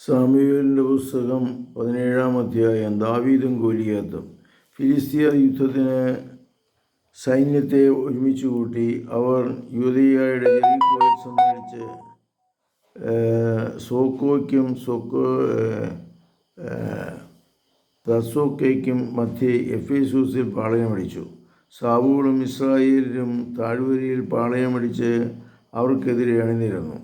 സാമുവേലിന്റെ പുസ്തകം പതിനേഴാം അധ്യായം ദാവീദും ഗോലിയാത്തും. ഫിലിസ്തീയ യുദ്ധത്തിന് സൈന്യത്തെ ഒരുമിച്ച് കൂട്ടി അവർ യുവതിയായുടെ ജെറീക്കോയിൽ ഏഹ്, സോക്കോയ്ക്കും സോക്കോ തസോക്കയ്ക്കും മധ്യേ എഫേസൂസിൽ പാളയമടിച്ചു. സാവൂളും ഇസ്രായേലിലും താഴ്വരയിൽ പാളയമടിച്ച് അവർക്കെതിരെ അണിനിരന്നു.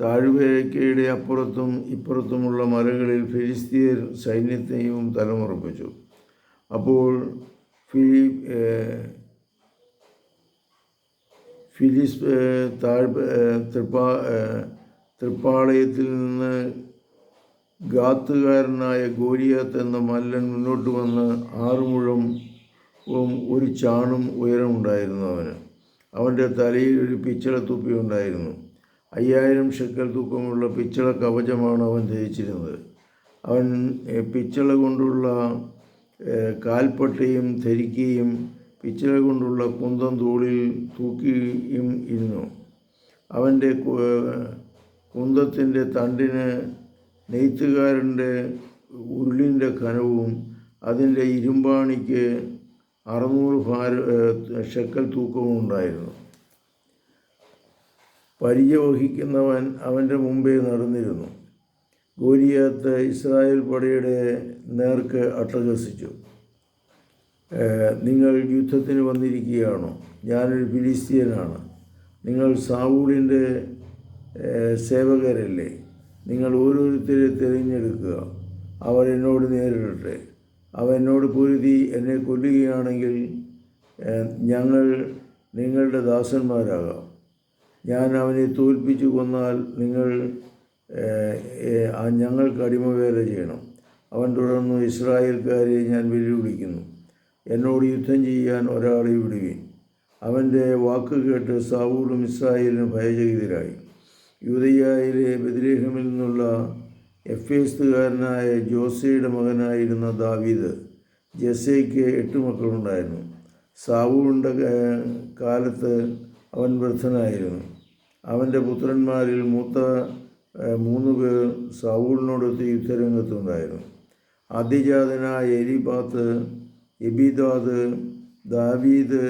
താഴ്വരയ്ക്കയുടെ അപ്പുറത്തും ഇപ്പുറത്തുമുള്ള മലകളിൽ ഫിലിസ്തീയർ സൈന്യത്തെയും തലമുറപ്പിച്ചു. അപ്പോൾ ഫിലി ഫിലിസ് താഴ് തൃപ്പാ തൃപ്പാളയത്തിൽ നിന്ന് ഗാത്തുകാരനായ ഗോലിയാത്ത് എന്ന മല്ലൻ മുന്നോട്ട് വന്ന് ആറുമുഴം ഒരു ചാണും ഉയരമുണ്ടായിരുന്നു അവന്. അവന്റെ തലയിൽ ഒരു പിച്ചള തുപ്പി ഉണ്ടായിരുന്നു. അയ്യായിരം ഷെക്കൽ തൂക്കമുള്ള പിച്ചള കവചമാണ് അവൻ ധരിച്ചിരുന്നത്. അവൻ പിച്ചള കൊണ്ടുള്ള കാൽപ്പട്ടയും ധരിക്കുകയും പിച്ചള കൊണ്ടുള്ള കുന്തം തോളിൽ തൂക്കിയും ഇരുന്നു. അവന്റെ കുന്തത്തിന്റെ തണ്ടിന് നെയ്ത്തുകാരന്റെ ഉരുളിന്റെ കനവും അതിന്റെ ഇരുമ്പാണിക്ക് അറുന്നൂറ് ഭാര ഷെക്കൽ തൂക്കവും ഉണ്ടായിരുന്നു. പരിചയ വഹിക്കുന്നവൻ അവന്റെ മുമ്പേ നടന്നിരുന്നു. ഗോലിയാത്ത് ഇസ്രായേൽ പടയുടെ നേർക്ക് അട്ടഹസിച്ചു. നിങ്ങൾ യുദ്ധത്തിന് വന്നിരിക്കുകയാണോ? ഞാനൊരു ഫിലിസ്തീനാണ് നിങ്ങൾ സാവൂളിന്റെ സേവകരല്ലേ? നിങ്ങൾ ഓരോരുത്തരെ തിരഞ്ഞെടുക്കുക. അവർ എന്നോട് നേരിടട്ടെ. അവ എന്നോട് പൊരുതി എന്നെ കൊല്ലുകയാണെങ്കിൽ ഞങ്ങൾ നിങ്ങളുടെ ദാസന്മാരാകാം. ഞാൻ അവനെ തോൽപ്പിച്ചു കൊന്നാൽ നിങ്ങൾ ഞങ്ങൾക്ക് അടിമവേല ചെയ്യണം. അവൻ തുടർന്ന് ഇസ്രായേൽക്കാരെ ഞാൻ വെല്ലുവിളിക്കുന്നു. എന്നോട് യുദ്ധം ചെയ്യാൻ ഒരാളെ വിടുവീൻ. അവന്റെ വാക്ക് കേട്ട് സാവൂളും ഇസ്രായേലിനും ഭയചകിതരായി. യൂതയായിലെ ബദ്രേഹമിൽ നിന്നുള്ള എഫേസ്തുകാരനായ ജോസയുടെ മകനായിരുന്ന ദാവീദ് ജസേക്ക് എട്ട് മക്കളുണ്ടായിരുന്നു. സാവൂളിന്റെ കാലത്ത് അവൻ വൃദ്ധനായിരുന്നു. അവന്റെ പുത്രന്മാരിൽ മൂത്ത മൂന്ന് പേർ സൗളിനോടൊത്ത് യുദ്ധരംഗത്തുണ്ടായിരുന്നു. ആദ്യജാതനായ എലിബാത്ത് എബിദാദ് ദാവീദ്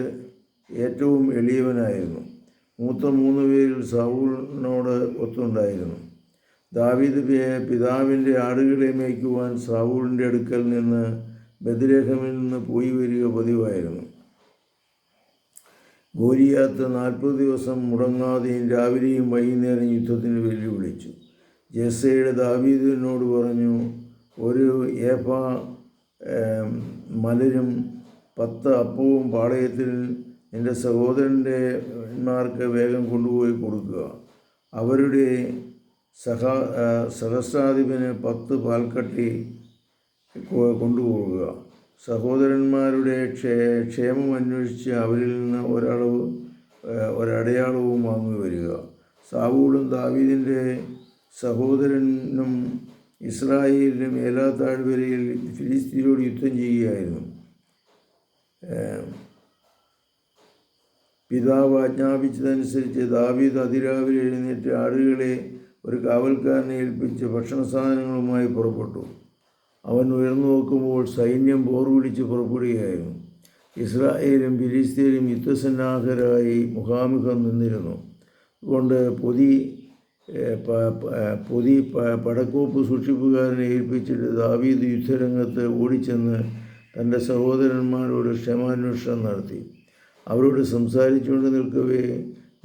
ഏറ്റവും എളിയവനായിരുന്നു. മൂത്ത മൂന്ന് പേരിൽ സൗളിനോട് ഒത്തുണ്ടായിരുന്നു. ദാവീദ് പിതാവിന്റെ ആടുകളെ മേയ്ക്കുവാൻ സൗളിന്റെ അടുക്കൽ നിന്ന് ബദ്രേഹമിൽ നിന്ന് പോയി വരിക പതിവായിരുന്നു. ഗോലിയാത്ത് നാൽപ്പത് ദിവസം മുടങ്ങാതെയും രാവിലെയും വൈകുന്നേരം യുദ്ധത്തിന് വെല്ലുവിളിച്ചു. ജെസ്സയുടെ ദാവീദിനോട് പറഞ്ഞു ഒരു ഏഫ മലരും പത്ത് അപ്പവും പാളയത്തിൽ എന്റെ സഹോദരന്റെ മാർക്ക് വേഗം കൊണ്ടുപോയി കൊടുക്കുക. അവരുടെ സഹ സഹസ്രാധിപന് പത്ത് പാൽക്കട്ടി കൊണ്ടുപോകുക സഹോദരന്മാരുടെ ക്ഷേ ക്ഷേമം അന്വേഷിച്ച് അവരിൽ നിന്ന് ഒരളവ് ഒരടയാളവും വാങ്ങി വരിക. സാവൂളും ദാവീദിന്റെ സഹോദരനും ഇസ്രായേലിനും ഏലാ താഴ്വരയിൽ ഫിലിസ്തീനോട് യുദ്ധം ചെയ്യുകയായിരുന്നു. പിതാവ് ആജ്ഞാപിച്ചതനുസരിച്ച് ദാവീദ് അതിരാവിലെ എഴുന്നേറ്റ് ആടുകളെ ഒരു കാവൽക്കാരനെ ഏൽപ്പിച്ച് ഭക്ഷണ സാധനങ്ങളുമായി പുറപ്പെട്ടു. അവൻ ഉയർന്നു നോക്കുമ്പോൾ സൈന്യം ബോർ വിളിച്ച് പുറപ്പെടുകയായിരുന്നു. ഇസ്രായേലും ഫിലിസ്തീനും യുദ്ധസന്നാഹരായി മുഖാമുഖം നിന്നിരുന്നു. അതുകൊണ്ട് പൊതി പൊതി പടക്കോപ്പ് സൂക്ഷിപ്പുകാരനെ ഏൽപ്പിച്ചിട്ട് ദാവീദ് യുദ്ധരംഗത്ത് ഓടിച്ചെന്ന് തന്റെ സഹോദരന്മാരോട് ക്ഷമാന്വേഷണം നടത്തി. അവരോട് സംസാരിച്ചുകൊണ്ട് നിൽക്കവേ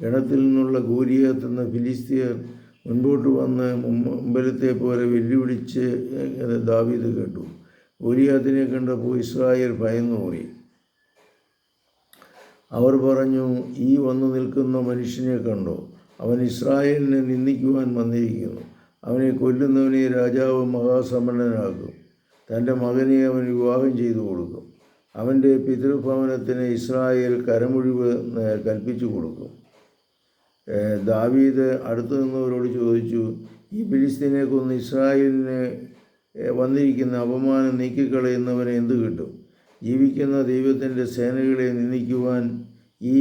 ഗണത്തിൽ നിന്നുള്ള ഗോലിയാത്ത് എന്ന ഫിലിസ്തീയർ മുൻപോട്ട് വന്ന് മുമ്പ- മുമ്പലത്തെ പോലെ വെല്ലുവിളിച്ച് ദാവീത് കേട്ടു. ഗോലിയാത്തിനെ കണ്ടപ്പോൾ ഇസ്രായേൽ ഭയന്നോറി അവർ പറഞ്ഞു ഈ വന്നു നിൽക്കുന്ന മനുഷ്യനെ കണ്ടോ? അവൻ ഇസ്രായേലിനെ നിന്ദിക്കുവാൻ വന്നിരിക്കുന്നു. അവനെ കൊല്ലുന്നവനെ രാജാവ് മഹാസമ്പന്നനാക്കും തന്റെ മകനെ അവൻ വിവാഹം ചെയ്തു കൊടുക്കും. അവന്റെ പിതൃഭവനത്തിന് ഇസ്രായേൽ കരമൊഴിവ് കൽപ്പിച്ചു കൊടുക്കും. ദാവീദ് അടുത്തു നിന്നവരോട് ചോദിച്ചു ഈ ഫിലിസ്തീനെ കൊന്ന് ഇസ്രായേലിന് വന്നിരിക്കുന്ന അപമാനം നീക്കിക്കളയുന്നവന് എന്ത് കിട്ടും? ജീവിക്കുന്ന ദൈവത്തിന്റെ സേനകളെ നിന്ദിക്കുവാൻ ഈ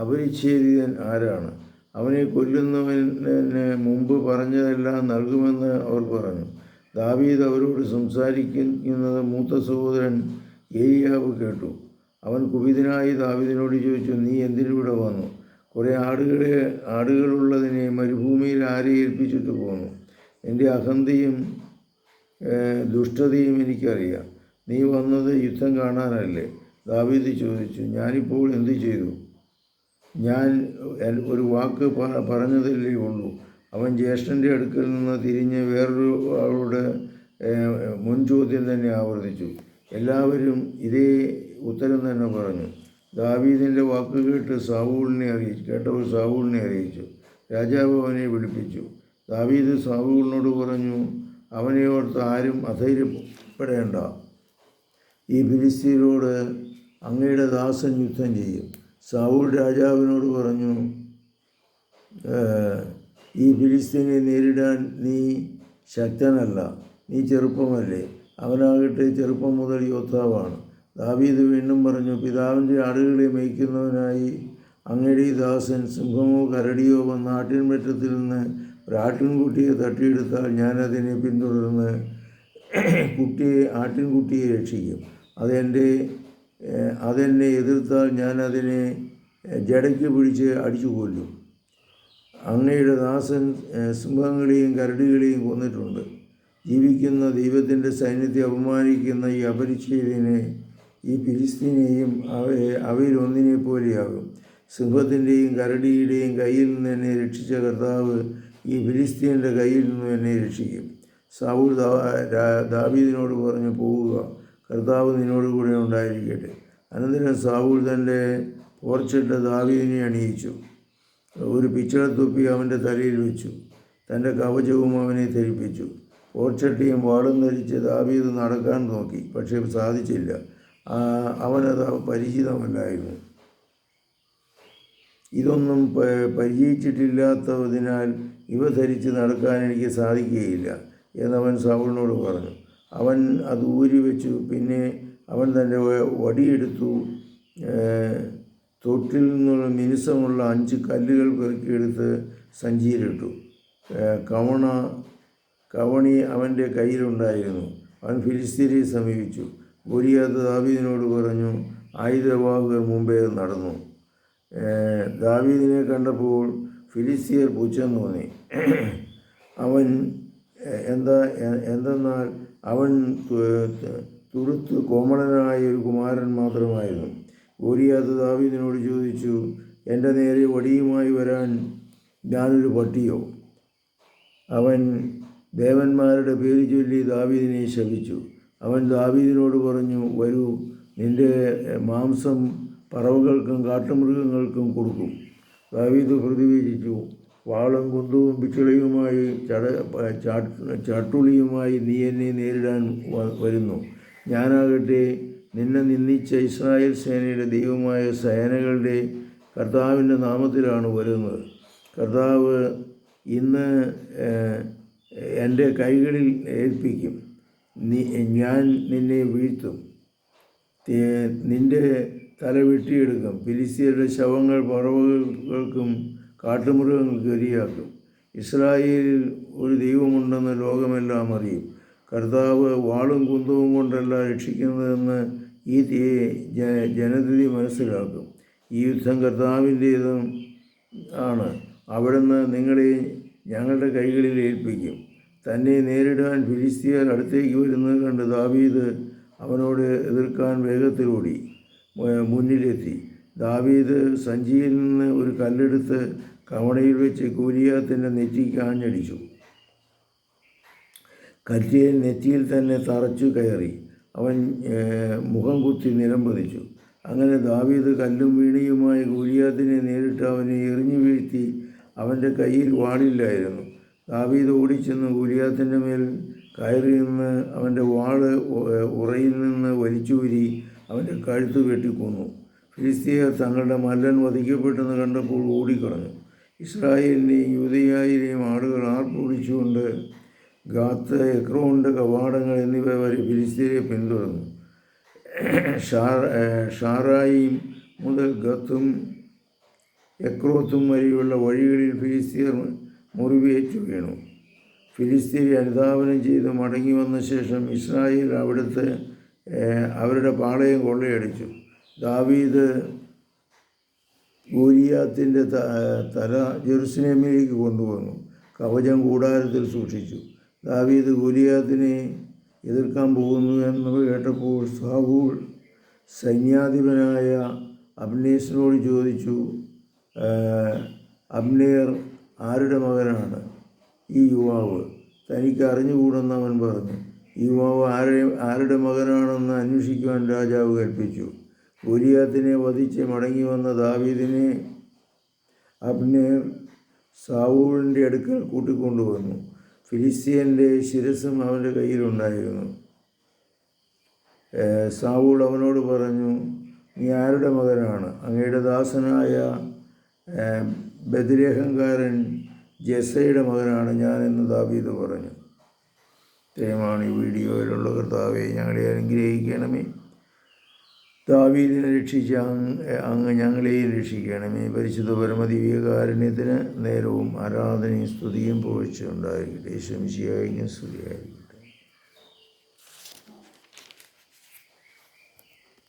അപരിച്ഛേദിതൻ ആരാണ്? അവനെ കൊല്ലുന്നവന് മുമ്പ് പറഞ്ഞതെല്ലാം നൽകുമെന്ന് അവർ പറഞ്ഞു. ദാവീദ് അവരോട് സംസാരിക്കുന്നത് മൂത്ത സഹോദരൻ ഏലിയാവ് കേട്ടു. അവൻ കുപിതനായി ദാവീദിനോട് ചോദിച്ചു നീ എന്തിനൂടെ വന്നു? കുറേ ആടുകളെ ആടുകളുള്ളതിനെ മരുഭൂമിയിൽ ആരെ ഏൽപ്പിച്ചിട്ട് പോന്നു എന്റെ അഹന്തയും ദുഷ്ടതയും എനിക്കറിയാം. നീ വന്നത് യുദ്ധം കാണാനല്ലേ? ദാവീദ് ചോദിച്ചു. ഞാനിപ്പോൾ എന്തു ചെയ്തു? ഞാൻ ഒരു വാക്ക് പറഞ്ഞതല്ലേ ഉള്ളൂ. അവൻ ജ്യേഷ്ഠന്റെ അടുക്കൽ നിന്ന് തിരിഞ്ഞ് വേറൊരു ആളുടെ മുൻ ചോദ്യം തന്നെ ആവർത്തിച്ചു. എല്ലാവരും ഇതേ ഉത്തരം തന്നെ പറഞ്ഞു. ദാവീദിന്റെ വാക്ക് കേട്ട് സാവൂളിനെ അറിയിച്ചു. കേട്ടവർ സാവൂളിനെ അറിയിച്ചു. രാജാവ് അവനെ വിളിപ്പിച്ചു. ദാവീദ് സാവൂളിനോട് പറഞ്ഞു അവനെ ഓർത്ത് ആരും അധൈര്യപ്പെടേണ്ട. ഈ ഫിലിസ്തീനോട് അങ്ങയുടെ ദാസൻ യുദ്ധം ചെയ്യും. സാവൂൾ രാജാവിനോട് പറഞ്ഞു ഈ ഫിലിസ്തീനെ നേരിടാൻ നീ ശക്തനല്ല. നീ ചെറുപ്പമല്ലേ. അവനാകട്ടെ ചെറുപ്പം മുതൽ യോദ്ധാവാണ്. ദാവീദ് വീണ്ടും പറഞ്ഞു പിതാവിന്റെ ആടുകളെ മേയ്ക്കുന്നവനായി അങ്ങയുടെ ഈ ദാസൻ സിംഹമോ കരടിയോ വന്ന ആട്ടിൻപറ്റത്തിൽ നിന്ന് ഒരാട്ടിൻകുട്ടിയെ തട്ടിയെടുത്താൽ ഞാനതിനെ പിന്തുടർന്ന് കുട്ടിയെ ആട്ടിൻകുട്ടിയെ രക്ഷിക്കും. അതെന്റെ അതെന്നെ എതിർത്താൽ ഞാനതിനെ ജടയ്ക്ക് പിടിച്ച് അടിച്ചു കൊല്ലും അങ്ങയുടെ ദാസൻ സിംഹങ്ങളെയും കരടികളെയും കൊന്നിട്ടുണ്ട്. ജീവിക്കുന്ന ദൈവത്തിന്റെ സൈന്യത്തെ അപമാനിക്കുന്ന ഈ അപരിചിതനെ ഈ ഫിലിസ്തീനെയും അവയെ അവയിലൊന്നിനെ പോലെയാകും. സിംഹത്തിന്റെയും കരടിയുടെയും കയ്യിൽ നിന്ന് എന്നെ രക്ഷിച്ച കർത്താവ് ഈ ഫിലിസ്തീന്റെ കയ്യിൽ നിന്നും എന്നെ രക്ഷിക്കും. സാവൂൾ ദാവീദിനോട് പറഞ്ഞു പോവുക. കർത്താവ് നിന്നോട് കൂടെ ഉണ്ടായിരിക്കട്ടെ. അനന്തരം സാവൂൾ തന്റെ പോർച്ചിട്ട ദാവീദിനെ അണിയിച്ചു. ഒരു പിച്ചളത്തൊപ്പി അവന്റെ തലയിൽ വെച്ചു. തന്റെ കവചവും അവനെ ധരിപ്പിച്ചു. പോർച്ചട്ടിയും വാളും ധരിച്ച് ദാവീദ് നടക്കാൻ നോക്കി. പക്ഷേ സാധിച്ചില്ല. അവനത് പരിചിതമല്ലായിരുന്നു. ഇതൊന്നും പരിചയിച്ചിട്ടില്ലാത്തതിനാൽ ഇവ ധരിച്ച് നടക്കാൻ എനിക്ക് സാധിക്കുകയില്ല എന്നവൻ സൗളിനോട് പറഞ്ഞു. അവൻ അത് ഊരി വെച്ചു പിന്നെ അവൻ തന്റെ വടിയെടുത്തു തൊട്ടിൽ നിന്നുള്ള മിനുസമുള്ള അഞ്ച് കല്ലുകൾ പെറുക്കിയെടുത്ത് സഞ്ചിയിലിട്ടു. കവണ കവണി അവന്റെ കയ്യിലുണ്ടായിരുന്നു. അവൻ ഫിലിസ്തീനെ സമീപിച്ചു. ഗോലിയാത്ത് ദാവീദിനോട് പറഞ്ഞു ആയുധവാഹകർ മുമ്പേ നടന്നു. ദാവീദിനെ കണ്ടപ്പോൾ ഫിലിസ്തീയർ പുച്ഛം തോന്നി. അവൻ എന്താ എന്തെന്നാൽ അവൻ തുറുത്ത് കോമളനായ ഒരു കുമാരൻ മാത്രമായിരുന്നു. ഗോലിയാത്ത് ദാവീദിനോട് ചോദിച്ചു എന്റെ നേരെ വടിയുമായി വരാൻ ഞാനൊരു പട്ടിയോ? അവൻ ദേവന്മാരുടെ പേര് ചൊല്ലി ദാവീദിനെ ശപിച്ചു. അവൻ ദാവീദിനോട് പറഞ്ഞു വരൂ നിന്റെ മാംസം പറവകൾക്കും കാട്ടുമൃഗങ്ങൾക്കും കൊടുക്കും. ദാവീദ് പ്രതിവേശിച്ചു വാളും കുന്തവും പിച്ചളിയുമായി ചട ചാട്ടുളിയുമായി നീ എന്നെ നേരിടാൻ വരുന്നു. ഞാനാകട്ടെ നിന്നെ നിന്ദിച്ച ഇസ്രായേൽ സേനയുടെ ദൈവമായ സേനകളുടെ കർത്താവിന്റെ നാമത്തിലാണ് വരുന്നത്. കർത്താവ് ഇന്ന് എന്റെ കൈകളിൽ ഏൽപ്പിക്കും. ഞാൻ നിന്നെ വീഴ്ത്തും. നിന്റെ തല വെട്ടിയെടുക്കും. ഫിലിസ്തീയരുടെ ശവങ്ങൾ പറവുകൾക്കും കാട്ടുമൃഗങ്ങൾക്ക് ഇരയാക്കും ഇസ്രായേലിൽ ഒരു ദൈവമുണ്ടെന്ന് ലോകമെല്ലാം അറിയും. കർത്താവ് വാളും കുന്തവും കൊണ്ടല്ല രക്ഷിക്കുന്നതെന്ന് ഈ ജനതതി മനസ്സിലാക്കും. ഈ യുദ്ധം കർത്താവിന്റേതും ആണ്. അവിടുന്ന് നിങ്ങളെ ഞങ്ങളുടെ കൈകളിൽ ഏൽപ്പിക്കും. തന്നെ നേരിടാൻ ഫിലിസ്തീയർ അടുത്തേക്ക് വരുന്നത് കണ്ട് ദാവീദ് അവനോട് എതിർക്കാൻ വേഗത്തിലൂടി മുന്നിലെത്തി. ദാവീദ് സഞ്ചിയിൽ നിന്ന് ഒരു കല്ലെടുത്ത് കവണയിൽ വെച്ച് കൂലിയാത്തിന്റെ നെറ്റിക്ക് ആഞ്ഞടിച്ചു കറ്റിയിൽ നെറ്റിയിൽ തന്നെ തറച്ചു കയറി. അവൻ മുഖം കുത്തി നിലം പതിച്ചു. അങ്ങനെ ദാവീദ് കല്ലും വീണിയുമായി ഗോലിയാത്തിനെ നേരിട്ട് അവനെ എറിഞ്ഞു വീഴ്ത്തി അവന്റെ കയ്യിൽ വാളില്ലായിരുന്നു. ദാവീദ് ഓടിച്ചെന്ന് ഗോലിയാത്തിന്റെ മേൽ കയറി നിന്ന് അവന്റെ വാൾ ഉറയിൽ നിന്ന് വലിച്ചൂരി അവന്റെ കഴുത്ത് വെട്ടിക്കൊന്നു. ഫിലിസ്തീയർ തങ്ങളുടെ മല്ലൻ വധിക്കപ്പെട്ടെന്ന് കണ്ടപ്പോൾ ഓടിക്കളഞ്ഞു ഇസ്രായേലിന്റെയും യൂതയായിലെയും ആളുകൾ ആർപ്പൊടിച്ചുകൊണ്ട് ഗാത്ത് എക്രോണ്ട് കവാടങ്ങൾ എന്നിവ വരെ ഫിലിസ്തീനെ പിന്തുടർന്നു. ഏഹ് മുതൽ ഗത്തും എക്രോത്തും വരെയുള്ള വഴികളിൽ ഫിലിസ്തീർ മുറിവേറ്റു വീണു. ഫിലിസ്തീനി അനുധാവനം ചെയ്ത് മടങ്ങി വന്ന ശേഷം ഇസ്രായേൽ അവിടുത്തെ അവരുടെ പാളയം കൊള്ളയടിച്ചു. ദാവീദ് ഗോലിയാത്തിന്റെ തല ജെറുസലേമിലേക്ക് കൊണ്ടുവന്നു. കവചം കൂടാരത്തിൽ സൂക്ഷിച്ചു. ദാവീദ് ഗോലിയാത്തിനെ എതിർക്കാൻ പോകുന്നു എന്ന് കേട്ടപ്പോൾ സാവൂൾ സൈന്യാധിപനായ അബ്നേസിനോട് ചോദിച്ചു "ഏഹ്, അബ്നേർ ആരുടെ മകനാണ്? ഈ യുവാവ്. തനിക്ക് അറിഞ്ഞുകൂടെന്ന് അവൻ പറഞ്ഞു യുവാവ് ആരെ ആരുടെ മകനാണെന്ന് അന്വേഷിക്കുവാൻ രാജാവ് കൽപ്പിച്ചു. ഗോലിയാത്തിനെ വധിച്ച് മടങ്ങി വന്ന ദാവീദിനെ അബ്നേർ സാവൂളിന്റെ അടുക്കൽ കൂട്ടിക്കൊണ്ടുവന്നു. ഫിലിസ്തീന്റെ ശിരസും അവന്റെ കയ്യിലുണ്ടായിരുന്നു. സാവൂൾ അവനോട് പറഞ്ഞു നീ ആരുടെ മകനാണ്? അങ്ങയുടെ ദാസനായ ഏഹ്, ജെസയുടെ മകനാണ് ഞാനെന്ന് ദാവീദ് പറഞ്ഞു. ഇത്രയുമാണ് ഈ വീഡിയോയിലുള്ള കർത്താവെ ഞങ്ങളെ അനുഗ്രഹിക്കണമേ. ദാവീദിനെ രക്ഷിച്ച അങ്ങ് ഞങ്ങളെയും രക്ഷിക്കണമേ. പരിശുദ്ധ പരമദിവ്യകാരുണ്യത്തിന് നേരവും ആരാധനയും സ്തുതിയും പോയിച്ചുണ്ടായിരിക്കട്ടെ ശംശിയായിരിക്കും സ്തുതിയായിരിക്കും.